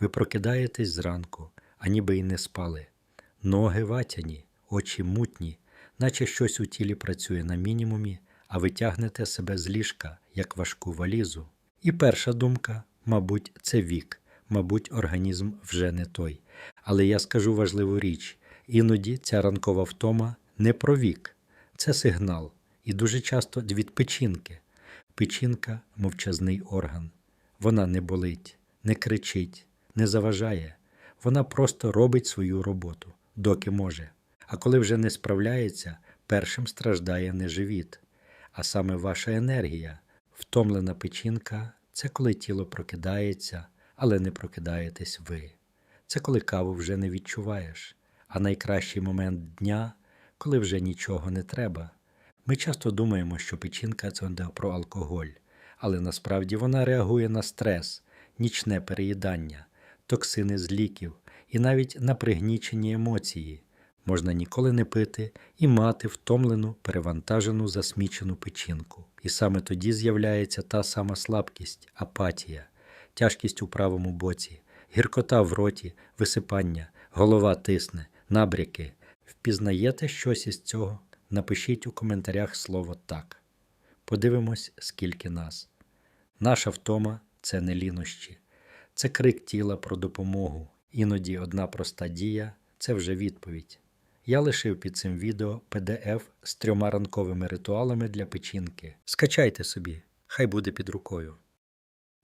Ви прокидаєтесь зранку, а ніби й не спали. Ноги ватяні, очі мутні, наче щось у тілі працює на мінімумі, а ви тягнете себе з ліжка, як важку валізу. І перша думка, мабуть, це вік, мабуть, організм вже не той. Але я скажу важливу річ: іноді ця ранкова втома не про вік, це сигнал, і дуже часто від печінки. Печінка мовчазний орган. Вона не болить, не кричить, не заважає. Вона просто робить свою роботу, доки може. А коли вже не справляється, першим страждає не живіт, а саме ваша енергія. Втомлена печінка це коли тіло прокидається, але не прокидаєтесь ви. Це коли каву вже не відчуваєш, а найкращий момент дня, коли вже нічого не треба. Ми часто думаємо, що печінка це про алкоголь, але насправді вона реагує на стрес, нічне переїдання, токсини з ліків і навіть на пригнічені емоції. Можна ніколи не пити і мати втомлену, перевантажену, засмічену печінку. І саме тоді з'являється та сама слабкість, апатія, тяжкість у правому боці, гіркота в роті, висипання, голова тисне, набряки. Впізнаєте щось із цього? Напишіть у коментарях слово так. Подивимось, скільки нас. Наша втома це не лінощі, це крик тіла про допомогу. Іноді одна проста дія це вже відповідь. Я лишив під цим відео PDF з трьома ранковими ритуалами для печінки. Скачайте собі, хай буде під рукою.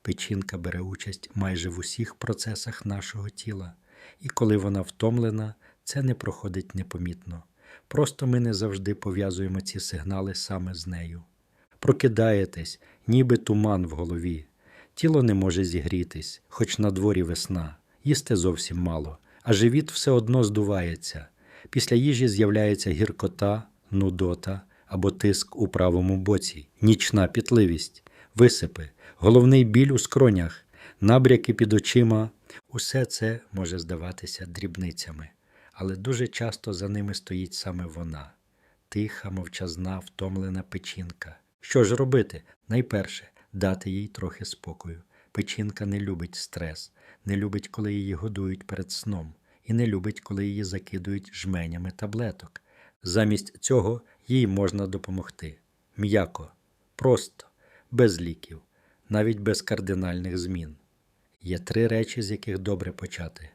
Печінка бере участь майже в усіх процесах нашого тіла, і коли вона втомлена, це не проходить непомітно. Просто ми не завжди пов'язуємо ці сигнали саме з нею. Прокидаєтесь, ніби туман в голові. Тіло не може зігрітись, хоч на дворі весна, їсти зовсім мало, а живіт все одно здувається. Після їжі з'являється гіркота, нудота або тиск у правому боці, нічна пітливість, висипи, головний біль у скронях, набряки під очима. Усе це може здаватися дрібницями, але дуже часто за ними стоїть саме вона тиха, мовчазна, втомлена печінка. Що ж робити? Найперше дати їй трохи спокою. Печінка не любить стрес, не любить, коли її годують перед сном, і не любить, коли її закидують жменями таблеток. Замість цього їй можна допомогти м'яко, просто, без ліків, навіть без кардинальних змін. Є три речі, з яких добре почати.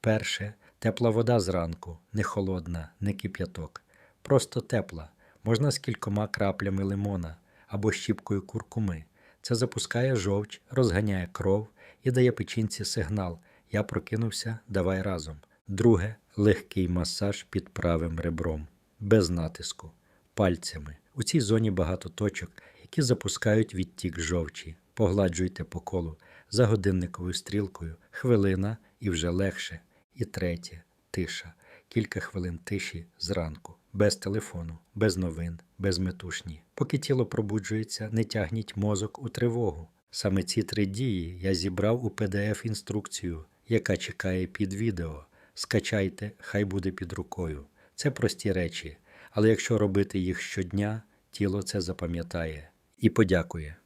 Перше тепла вода зранку, не холодна, не кип'яток, просто тепла, можна з кількома краплями лимона або щіпкою куркуми. Це запускає жовч, розганяє кров і дає печінці сигнал Я прокинувся, давай разом. Друге легкий масаж під правим ребром, без натиску, пальцями. У цій зоні багато точок, які запускають відтік жовчі. Погладжуйте по колу за годинниковою стрілкою, хвилина і вже легше. І третє тиша. Кілька хвилин тиші зранку, без телефону, без новин, без метушні. Поки тіло пробуджується, не тягніть мозок у тривогу. Саме ці три дії я зібрав у PDF-інструкцію, яка чекає під відео. Скачайте, хай буде під рукою. Це прості речі, але якщо робити їх щодня, тіло це запам'ятає і подякує.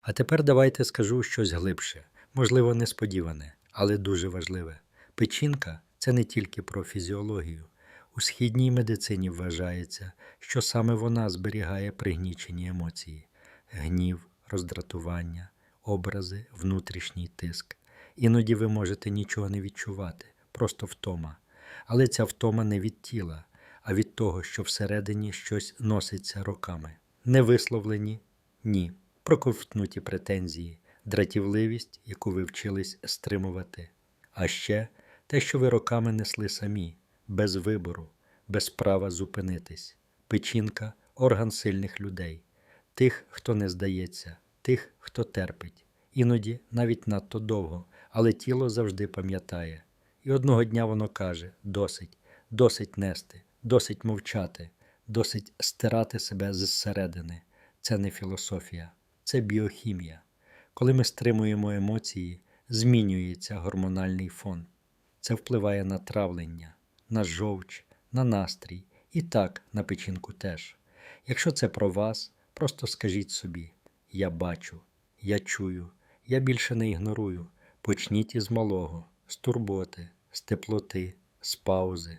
А тепер давайте скажу щось глибше, можливо, несподіване, але дуже важливе. Печінка це не тільки про фізіологію. У східній медицині вважається, що саме вона зберігає пригнічені емоції, гнів, роздратування, образи, внутрішній тиск. Іноді ви можете нічого не відчувати, просто втома. Але ця втома не від тіла, а від того, що всередині щось носиться роками. Невисловлені ні. Проковтнуті претензії, дратівливість, яку ви вчились стримувати. А ще те, що ви роками несли самі, без вибору, без права зупинитись. Печінка орган сильних людей, тих, хто не здається, тих, хто терпить. Іноді навіть надто довго, але тіло завжди пам'ятає. І одного дня воно каже: досить, досить нести, досить мовчати, досить стирати себе зсередини. Це не філософія, це біохімія. Коли ми стримуємо емоції, змінюється гормональний фон. Це впливає на травлення, на жовч, на настрій і так на печінку теж. Якщо це про вас, просто скажіть собі: я бачу, я чую, я більше не ігнорую, Почніть із малого, з турботи, з теплоти, з паузи.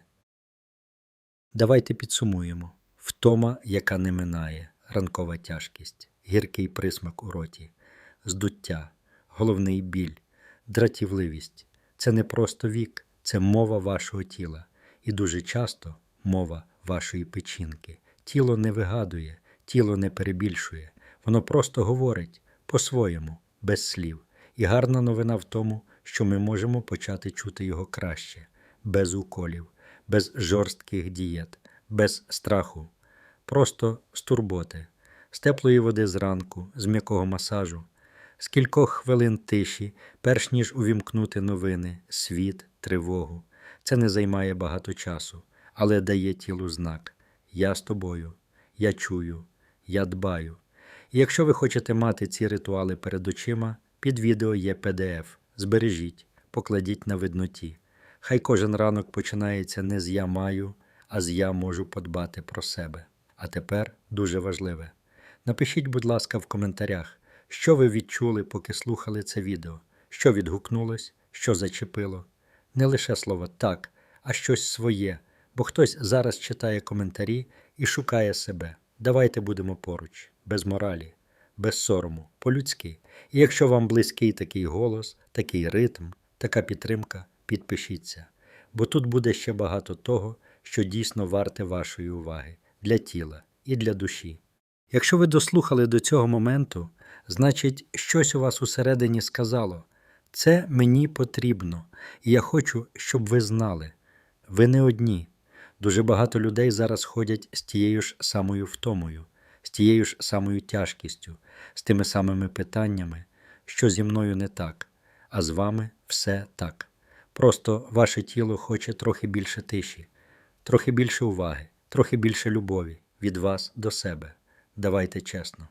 Давайте підсумуємо. Втома, яка не минає, ранкова тяжкість, гіркий присмак у роті, здуття, головний біль, дратівливість. Це не просто вік, це мова вашого тіла. І дуже часто мова вашої печінки. Тіло не вигадує, тіло не перебільшує, воно просто говорить по-своєму, без слів. І гарна новина в тому, що ми можемо почати чути його краще, без уколів, без жорстких дієт, без страху, просто з турботи, з теплої води зранку, з м'якого масажу, з кількох хвилин тиші, перш ніж увімкнути новини, світ, тривогу. Це не займає багато часу, але дає тілу знак: я з тобою, я чую, я дбаю. І якщо ви хочете мати ці ритуали перед очима, під відео є PDF. Збережіть, покладіть на видноті. Хай кожен ранок починається не з я маю, а з я можу подбати про себе. А тепер дуже важливе. Напишіть, будь ласка, в коментарях, що ви відчули, поки слухали це відео, що відгукнулось, що зачепило. Не лише слово так, а щось своє, бо хтось зараз читає коментарі і шукає себе. Давайте будемо поруч, без моралі, без сорому, по-людськи. І якщо вам близький такий голос, такий ритм, така підтримка, підпишіться, бо тут буде ще багато того, що дійсно варте вашої уваги для тіла і для душі. Якщо ви дослухали до цього моменту, значить, щось у вас усередині сказало. Це мені потрібно, і я хочу, щоб ви знали. Ви не одні. Дуже багато людей зараз ходять з тією ж самою втомою, з тією ж самою тяжкістю, з тими самими питаннями, що зі мною не так, а з вами все так. Просто ваше тіло хоче трохи більше тиші, трохи більше уваги, трохи більше любові від вас до себе. Давайте чесно.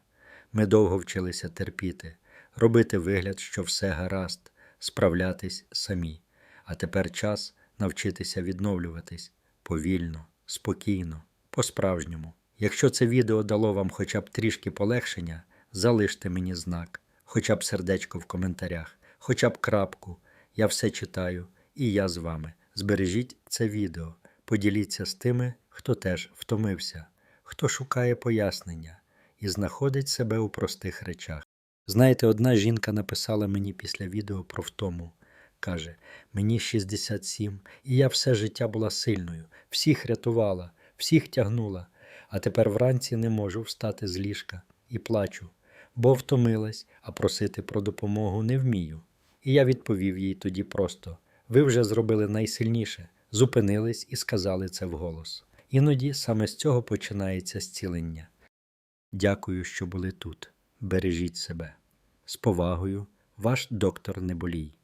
Ми довго вчилися терпіти, робити вигляд, що все гаразд, справлятись самі. А тепер час навчитися відновлюватись повільно, спокійно, по-справжньому. Якщо це відео дало вам хоча б трішки полегшення, залиште мені знак, хоча б сердечко в коментарях, хоча б крапку. Я все читаю, і я з вами. Збережіть це відео, поділіться з тими, хто теж втомився, хто шукає пояснення і знаходить себе у простих речах. Знаєте, одна жінка написала мені після відео про втому. Каже, мені 67, і я все життя була сильною, всіх рятувала, всіх тягнула, а тепер вранці не можу встати з ліжка і плачу, бо втомилась, а просити про допомогу не вмію. І я відповів їй тоді просто: ви вже зробили найсильніше, зупинились і сказали це вголос. Іноді саме з цього починається зцілення. Дякую, що були тут. Бережіть себе. З повагою, ваш доктор Неболій.